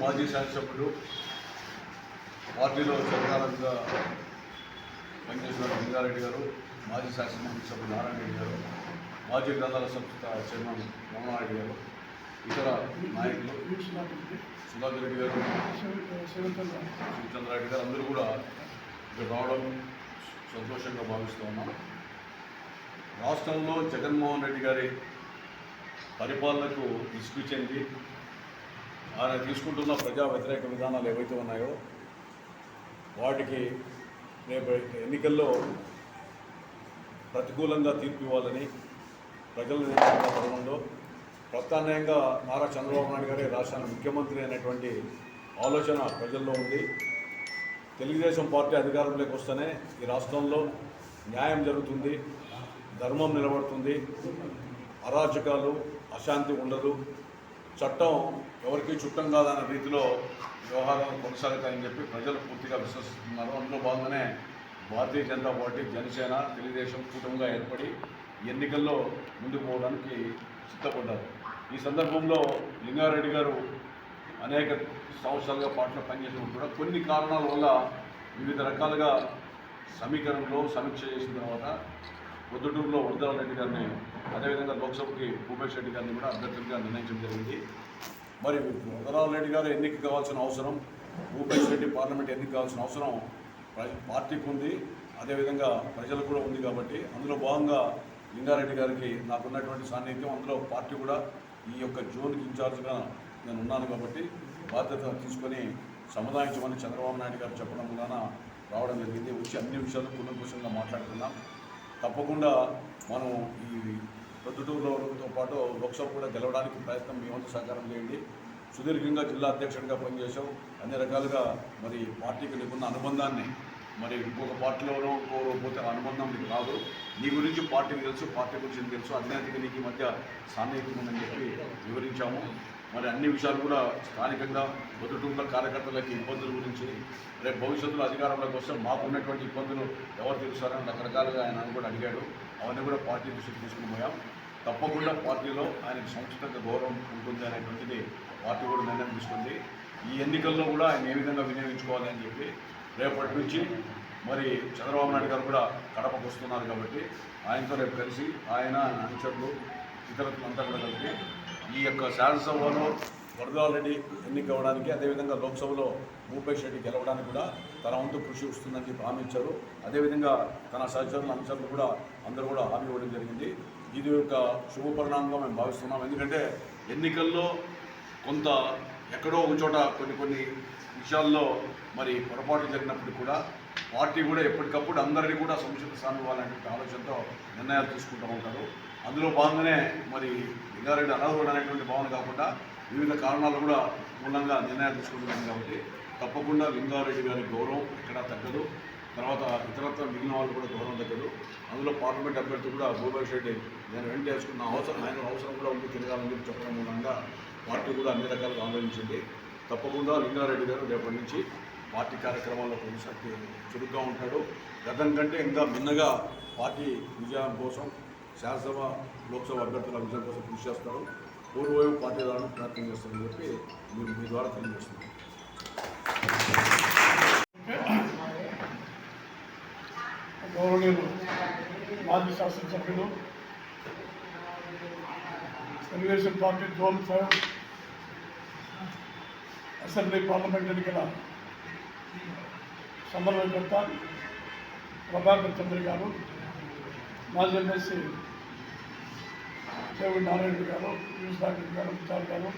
మాజీ శాసనసభ్యుడు పార్టీలో చంద్రాలంగా పనిచేసిన లింగారెడ్డి గారు మాజీ శాసనమండలి సభ్యులు నారాయణ రెడ్డి గారు మాజీ గ్రంథాల సంస్థ చైర్మన్ రమణారెడ్డి గారు ఇతర నాయకులు సుధాకర్ రెడ్డి గారు శివచంద్రారెడ్డి గారు అందరూ కూడా ఇక్కడ రావడం సంతోషంగా భావిస్తూ ఉన్నాం. రాష్ట్రంలో జగన్మోహన్ రెడ్డి గారి పరిపాలనకు విసుగు చెంది ఆయన తీసుకుంటున్న ప్రజా వ్యతిరేక విధానాలు ఏవైతే ఉన్నాయో వాటికి రేపు ఎన్నికల్లో ప్రతికూలంగా తీర్పు ఇవ్వాలని ప్రజలు నిర్ణయించిన తరుణంలో ప్రత్యామ్నాయంగా నారా చంద్రబాబు నాయుడు గారి రాష్ట్రానికి ముఖ్యమంత్రి అనేటువంటి ఆలోచన ప్రజల్లో ఉంది. తెలుగుదేశం పార్టీ అధికారంలోకి వస్తేనే ఈ రాష్ట్రంలో న్యాయం జరుగుతుంది ధర్మం నిలబడుతుంది అరాచకాలు అశాంతి ఉండదు. చట్టం ఎవరికి చుట్టం కాదన్న రీతిలో వ్యవహారాలు కొనసాగుతాయని చెప్పి ప్రజలు పూర్తిగా విశ్వసిస్తున్నారు. అందులో భాగంగానే భారతీయ జనతా పార్టీ జనసేన తెలుగుదేశం కూటమిగా ఏర్పడి ఎన్నికల్లో ముందుకు పోవడానికి సిద్ధపడ్డారు. ఈ సందర్భంలో లింగారెడ్డి గారు అనేక సంవత్సరాలుగా పార్టీలో పనిచేసినప్పుడు కూడా కొన్ని కారణాల వల్ల వివిధ రకాలుగా సమీకరణలో సమీక్ష చేసిన తర్వాత పొద్దుటూరులో వరదరాల రెడ్డి గారిని అదేవిధంగా లోక్సభకి భూపేష్ రెడ్డి గారిని కూడా అభ్యర్థులుగా నిర్ణయించడం జరిగింది. మరి వరదరాల రెడ్డి గారు ఎన్నిక కావాల్సిన అవసరం భూపేష్ రెడ్డి పార్లమెంట్ ఎన్నిక కావాల్సిన అవసరం పార్టీకి ఉంది అదేవిధంగా ప్రజలకు కూడా ఉంది కాబట్టి అందులో భాగంగా లింగారెడ్డి గారికి నాకున్నటువంటి సాన్నిధ్యం అందులో పార్టీ కూడా ఈ యొక్క జోన్కి ఇన్ఛార్జ్గా నేను ఉన్నాను కాబట్టి బాధ్యత తీసుకొని సముదాయించమని చంద్రబాబు నాయుడు గారు చెప్పడం వలన రావడం జరిగింది. వచ్చి అన్ని విషయాలు కూలంకుషంగా మాట్లాడుతున్నాం తప్పకుండా మనం ఈ ప్రొద్దుటూరులోతో పాటు లోక్సభ కూడా గెలవడానికి ప్రయత్నం మీ వంతు సహకారం చేయండి. సుదీర్ఘంగా జిల్లా అధ్యక్షుడిగా పనిచేసాం అన్ని రకాలుగా మరి పార్టీకి నీకున్న అనుబంధాన్ని మరి ఇంకొక పార్టీలోనో ఇంకో పోతే ఆ అనుబంధం నీకు రాదు. నీ గురించి పార్టీకి తెలుసు పార్టీ గురించి తెలుసు. అధినేతకి నీకు మధ్య సాన్నిహిత్యం ఉందని చెప్పి వివరించాము. మరి అన్ని విషయాలు కూడా స్థానికంగా పొద్దుటూరుల కార్యకర్తలకి ఇబ్బందుల గురించి రేపు భవిష్యత్తులో అధికారంలోకి వస్తే మాకు ఉన్నటువంటి ఇబ్బందులు ఎవరు తీరుస్తారని రకరకాలుగా ఆయన కూడా అడిగాడు. అవన్నీ కూడా పార్టీ దృష్టికి తీసుకుని పోయాం. తప్పకుండా పార్టీలో ఆయనకు సంస్థిత గౌరవం ఉంటుంది అనేటువంటిది పార్టీ కూడా నిర్ణయం తీసుకుంది. ఈ ఎన్నికల్లో కూడా ఆయన ఏ విధంగా వినియోగించుకోవాలి అని చెప్పి రేపటి నుంచి మరి చంద్రబాబు నాయుడు గారు కూడా కడపకు వస్తున్నారు కాబట్టి ఆయనతో రేపు కలిసి ఆయన ఆయన అనుచరులు ఇతరులంతా కూడా కలిపి ఈ యొక్క శాసనసభలో వరదారెడ్డి ఎన్నిక అవ్వడానికి అదేవిధంగా లోక్సభలో భూపేష్ రెడ్డి గెలవడానికి కూడా తన వంతు కృషి వస్తుందని చెప్పి హామీ ఇచ్చారు. అదేవిధంగా తన సహచరులు అనుచరులు కూడా అందరూ కూడా హామీ ఇవ్వడం జరిగింది. ఇది ఒక శుభ పరిణామంగా మేము భావిస్తున్నాం. ఎందుకంటే ఎన్నికల్లో కొంత ఎక్కడో ఒక చోట కొన్ని కొన్ని విషయాల్లో మరి పొరపాట్లు జరిగినప్పుడు కూడా పార్టీ కూడా ఎప్పటికప్పుడు అందరినీ కూడా సంక్షిప్త స్థానం ఇవ్వాలనే ఆలోచనతో నిర్ణయాలు తీసుకుంటూ ఉంటారు. అందులో భాగంగానే మరి లింగారెడ్డి అనర్హుడు అనేటువంటి భావన కాకుండా వివిధ కారణాలు కూడా మూలంగా నిర్ణయాలు తీసుకుంటున్నాం కాబట్టి తప్పకుండా లింగారెడ్డి గారి గౌరవం ఎక్కడా తగ్గదు. తర్వాత ఇతరత్వ మిగిలిన వాళ్ళు కూడా గౌరవం తగ్గదు. అందులో పార్లమెంట్ అభ్యర్థి కూడా భూపేష్ రెడ్డి నేను వెంట చేసుకున్న అవసరం ఆయన అవసరం కూడా ఉంది తిరగాలని చెప్పి చెప్పడం మూలంగా పార్టీ కూడా అన్ని రకాలుగా ఆలోచించింది. తప్పకుండా లింగారెడ్డి గారు రేపటి నుంచి పార్టీ కార్యక్రమాల్లో కొనసాగి చురుగ్గా ఉంటాడు. గతం కంటే ఇంకా మిన్నగా పార్టీ విజయం కోసం శాసనసభ లోక్సభ అభ్యర్థుల విజయం కోసం కృషి చేస్తారు పూర్వవైపు పార్టీ రావడానికి ప్రయత్నం చేస్తారని చెప్పి మీరు మీ ద్వారా తెలియజేస్తున్నారు. గౌరవనీయులు మాజీ శాసనసభ్యులు Telugu Desam party zone five assembly parliament ఎన్నికల సమన్వయకర్త ప్రభాకర్ చంద్ర గారు మాజీ ఎమ్మెల్సీ దేవుడి నారాయణ గారు యూస్ డాక్టర్ గారు ముత్తారు గారు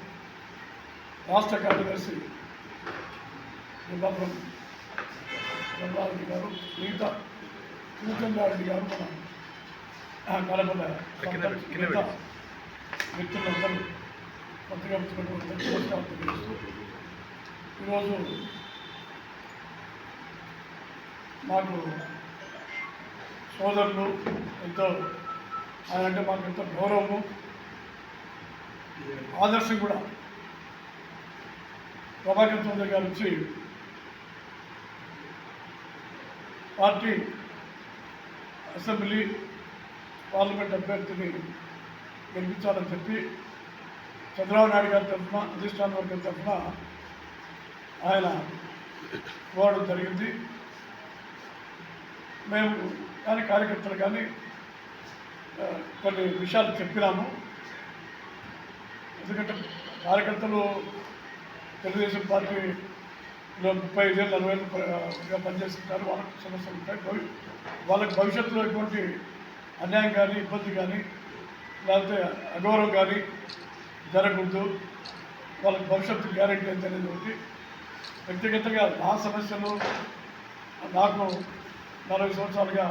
రాష్ట్ర కార్యదర్శి జిల్లాపురం రంగారెడ్డి గారు మిగతా సూచంగారెడ్డి గారు మన ఆ, కలపల మిగతా వ్యక్తులందరూ నమస్కారం తెలియజేస్తూ ఈరోజు మాకు సోదరులు ఎంతో ఆయన అంటే మాకు ఎంతో గౌరవము? ఆదర్శం కూడా. ప్రభాకర్ చంద్ర గారు వచ్చి పార్టీ అసెంబ్లీ పార్లమెంట్ అభ్యర్థిని గెలిపించాలని చెప్పి చంద్రబాబు నాయుడు గారి తరఫున అధిష్టాన వర్గం తరఫున ఆయన కోరడం జరిగింది. మేము కానీ కార్యకర్తలు కానీ కొన్ని విషయాలు చెప్పినాము. ఎందుకంటే కార్యకర్తలు తెలుగుదేశం పార్టీలో ముప్పై ఐదేళ్ళు నలభై ఏళ్ళు పనిచేస్తుంటారు. వాళ్ళకి సమస్యలు ఉంటాయి. వాళ్ళకి భవిష్యత్తులో ఎటువంటి అన్యాయం కానీ ఇబ్బంది కానీ లేకపోతే అగౌరవం కానీ జరగకూడదు. వాళ్ళకి భవిష్యత్తు గ్యారెంటీ ఎంత అనేది ఒకటి. వ్యక్తిగతంగా నా సమస్యలు నాకు నలభై సంవత్సరాలుగా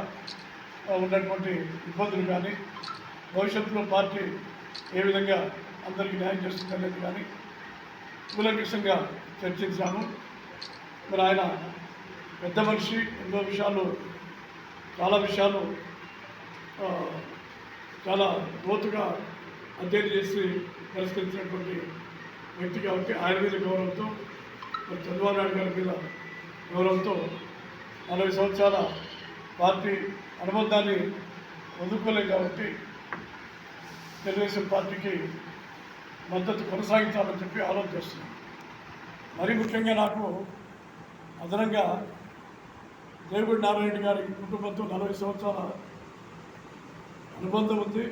ఉన్నటువంటి ఇబ్బందులు కానీ భవిష్యత్తులో పార్టీ ఏ విధంగా అందరికీ న్యాయం చేస్తుంది అనేది కానీ కూలంకషంగా చర్చించాము. మరి ఆయన పెద్ద మనిషి ఎన్నో విషయాలు చాలా విషయాలు చాలా లోతుగా అధ్యయనం చేసి పరిష్కరించినటువంటి వ్యక్తి కాబట్టి ఆయన మీద గౌరవంతో మరి చంద్రబాబు నాయుడు గారి మీద గౌరవంతో నలభై సంవత్సరాల పార్టీ అనుబంధాన్ని వదులుకోలేం కాబట్టి తెలుగుదేశం పార్టీకి మద్దతు కొనసాగించాలని చెప్పి ఆలోచన చేస్తున్నాం. మరీ ముఖ్యంగా నాకు అదనంగా దేవుడి నారాయణ గారి కుటుంబంతో నలభై సంవత్సరాల అనుబంధం ఉంది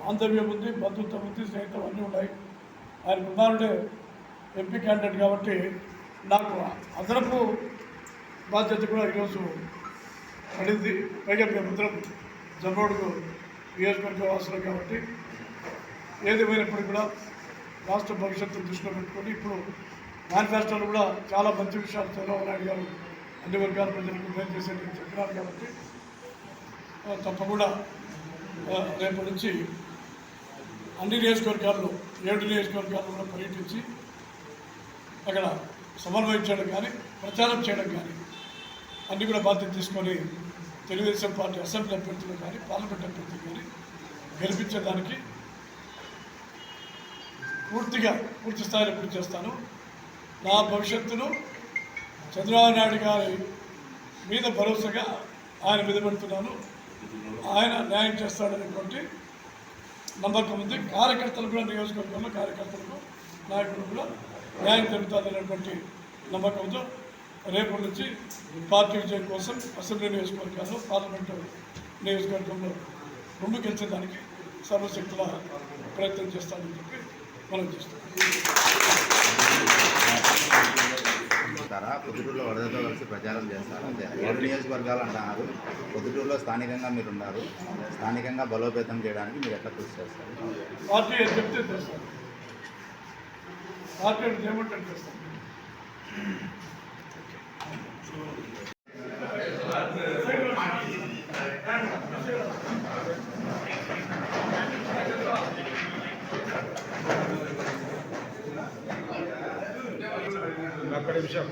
బాంధవ్యం ఉంది బంధుత్వం ఉంది స్నేహితం అన్నీ ఉన్నాయి. ఆయన కుమారుడే ఎంపీ క్యాండిడేట్ కాబట్టి నాకు అదనపు బాధ్యత కూడా ఈరోజు పడింది పైగా మేమిద్దరం జమ్మోడుకు నియోజకవర్గ వాసులు కాబట్టి ఏదేమైనప్పటికీ కూడా రాష్ట్ర భవిష్యత్తు దృష్టిలో పెట్టుకొని ఇప్పుడు మేనిఫెస్టోలో కూడా చాలా మంచి విషయాలు చంద్రబాబు నాయుడు గారు అన్ని వర్గాల ప్రజలకు మేలు చేసేది చెప్పినారు కాబట్టి తప్పకుండా రేపటి నుంచి అన్ని నియోజకవర్గాల్లో ఏడు నియోజకవర్గాల్లో కూడా పర్యటించి అక్కడ సమన్వయం చేయడం కానీ ప్రచారం చేయడం కానీ అన్నీ కూడా బాధ్యత తీసుకొని తెలుగుదేశం పార్టీ అసెంబ్లీ అభ్యర్థులు కానీ పార్లమెంట్ అభ్యర్థులు కానీ గెలిపించడానికి పూర్తిగా పూర్తి స్థాయిలో పూర్తి చేస్తాను. నా భవిష్యత్తును చంద్రబాబు నాయుడు గారి మీద భరోసాగా ఆయన మీద పెడుతున్నాను. ఆయన న్యాయం చేస్తాడనేటువంటి నమ్మకం ఉంది. కార్యకర్తలు కూడా నియోజకవర్గంలో కార్యకర్తలకు నాయకులు కూడా న్యాయం జరుగుతుందనేటువంటి నమ్మకంతో రేపటి నుంచి పార్టీ విజయం కోసం అసెంబ్లీ నియోజకవర్గాల్లో పార్లమెంటు నియోజకవర్గంలో ముందుకెళ్చేదానికి సర్వశక్తుల ప్రయత్నం చేస్తానని చెప్పి మనం చేస్తాం. పొద్దుటూరులో వరదతో కలిసి ప్రచారం చేస్తారా. ఏడు నియోజకవర్గాలు అంటున్నారు. పొద్దుటూరులో స్థానికంగా మీరు ఉన్నారు స్థానికంగా బలోపేతం చేయడానికి మీరు ఎట్లా కృషి చేస్తారు? పార్టీ చెప్తే పార్టీ ఏది చేయమంటే ఒక్క నిమిషం.